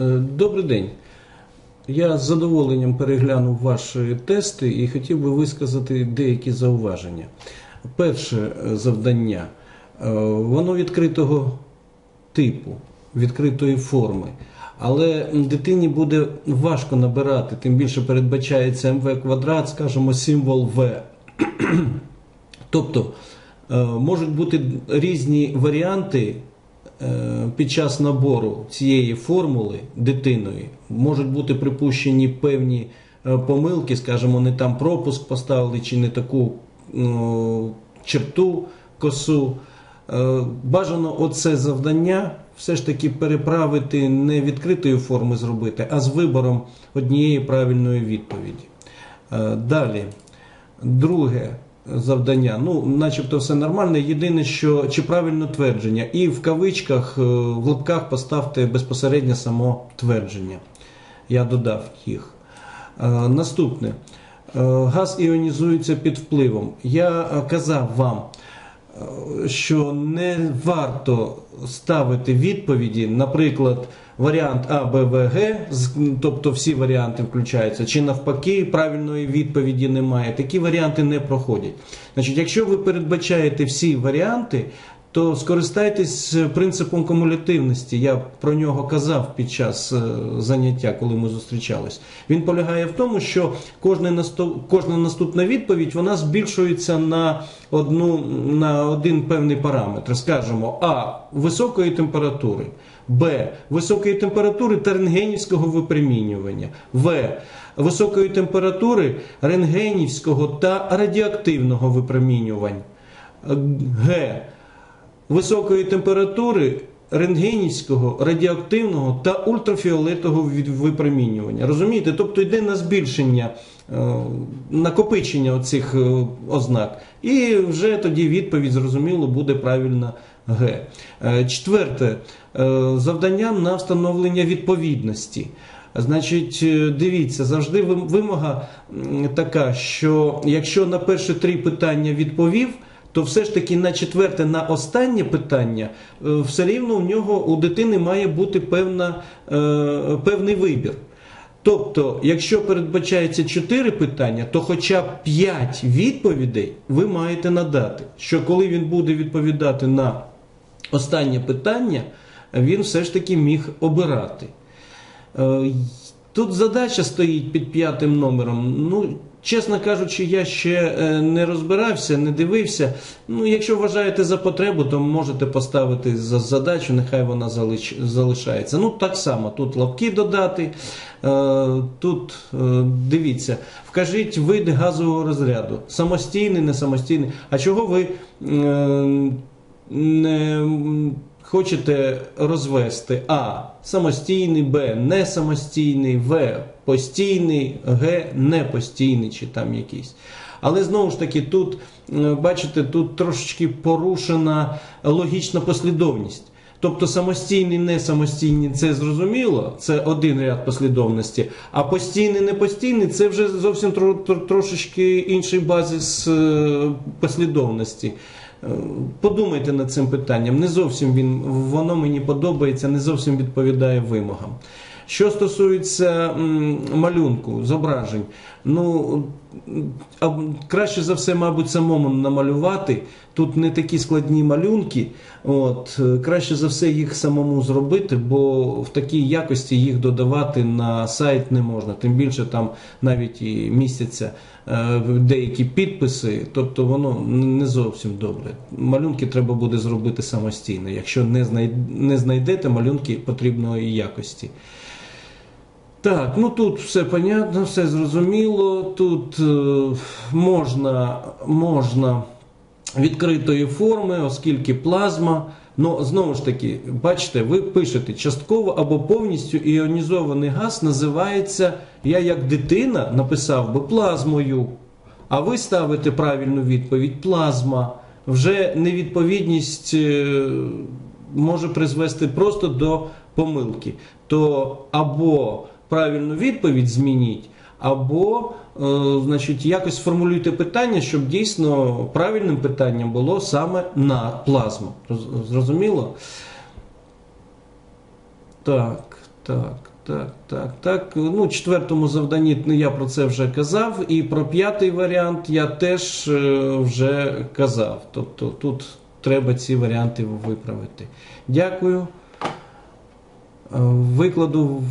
Е, Добрий день. Я з задоволенням переглянув ваші тести і хотів би висказати деякі зауваження. Перше е, завдання, е, воно відкритого типу, відкритої форми. Але дитині буде важко набирати, тим більше передбачається МВ квадрат, скажімо, символ В. Тобто можуть бути різні варіанти під час набору цієї формули дитиною. Можуть бути припущені певні е, помилки, скажімо, не там пропуск поставили чи не таку ну, черту косу. Е, Бажано оце завдання все ж таки переправити не відкритої форми зробити, а з вибором однієї правильної відповіді. Е, Далі, друге завдання. Ну, начебто все нормально. Єдине, що чи правильно твердження. І в кавичках, е, в лапках поставте безпосередньо само твердження. Я додав їх. Е, Наступне. Е, Газ іонізується під впливом. Я казав вам, що не варто ставити відповіді, наприклад, варіант А, Б, В, Г, тобто всі варіанти включаються, чи навпаки, правильної відповіді немає. Такі варіанти не проходять. Значить, якщо ви передбачаєте всі варіанти, то скористайтесь принципом кумулятивності. Я про нього казав під час е, заняття, коли ми зустрічались. Він полягає в тому, що кожна наступна відповідь вона збільшується на одну на один певний параметр. Скажімо, А високої температури, Б високої температури та рентгенівського випромінювання, В високої температури рентгенівського та радіоактивного випромінювання, Г високої температури рентгенівського, радіоактивного та ультрафіолетового випромінювання. Розумієте? Тобто йде на збільшення, е, накопичення оцих е, ознак. І вже тоді відповідь, зрозуміло, буде правильна Г. Е, Четверте, завдання на встановлення відповідності. Значить, дивіться, завжди вимога така, що якщо на перші три питання відповів, то все ж таки на четверте, на останнє питання, е, все рівно у нього у дитини має бути певна, е, певний вибір. Тобто, якщо передбачається 4 питання, то хоча б 5 відповідей ви маєте надати. Що коли він буде відповідати на останнє питання, він все ж таки міг обирати. Е, Тут задача стоїть під п'ятим номером. Ну, чесно кажучи, я ще е, не розбирався, не дивився. Ну, якщо вважаєте за потребу, то можете поставити за задачу, нехай вона залиш- залишається. Ну, так само, тут лапки додати. Е, Тут е, дивіться, вкажіть види газового розряду. Самостійний, не самостійний. А чого ви не хочете розвести А самостійний, Б не самостійний, В постійний, Г непостійний чи там якийсь. Але знову ж таки, тут, е, бачите, тут трошечки порушена логічна послідовність. Тобто самостійний, не самостійний це зрозуміло, це один ряд послідовності. А постійний, не постійний це вже зовсім тр тр трошечки інший базис е, послідовності. Е, Подумайте над цим питанням. Не зовсім він воно мені подобається, не зовсім відповідає вимогам. Що стосується малюнку, зображень, ну краще за все, мабуть, самому намалювати. Тут не такі складні малюнки. От, е, краще за все їх самому зробити, бо в такій якості їх додавати на сайт не можна. Тим більше там навіть і містяться е, деякі підписи, тобто воно не зовсім добре. Малюнки треба буде зробити самостійно. Якщо не знайдете малюнки потрібної якості. Так, ну тут все понятно, все зрозуміло. Тут е, можна, можна відкритої форми, оскільки плазма. Ну, знову ж таки, бачите, ви пишете частково або повністю іонізований газ називається, я як дитина написав би плазмою. А ви ставите правильну відповідь плазма. Вже невідповідність е, може призвести просто до помилки. То або правильну відповідь змініть, або е, значить, якось сформулюйте питання, щоб дійсно правильним питанням було саме на плазму. Зрозуміло? Так, так, так, так, так. Ну, четвертому завданні ну, я про це вже казав, і про п'ятий варіант я теж е, вже казав. Тобто тут треба ці варіанти виправити. Дякую. Е, Викладу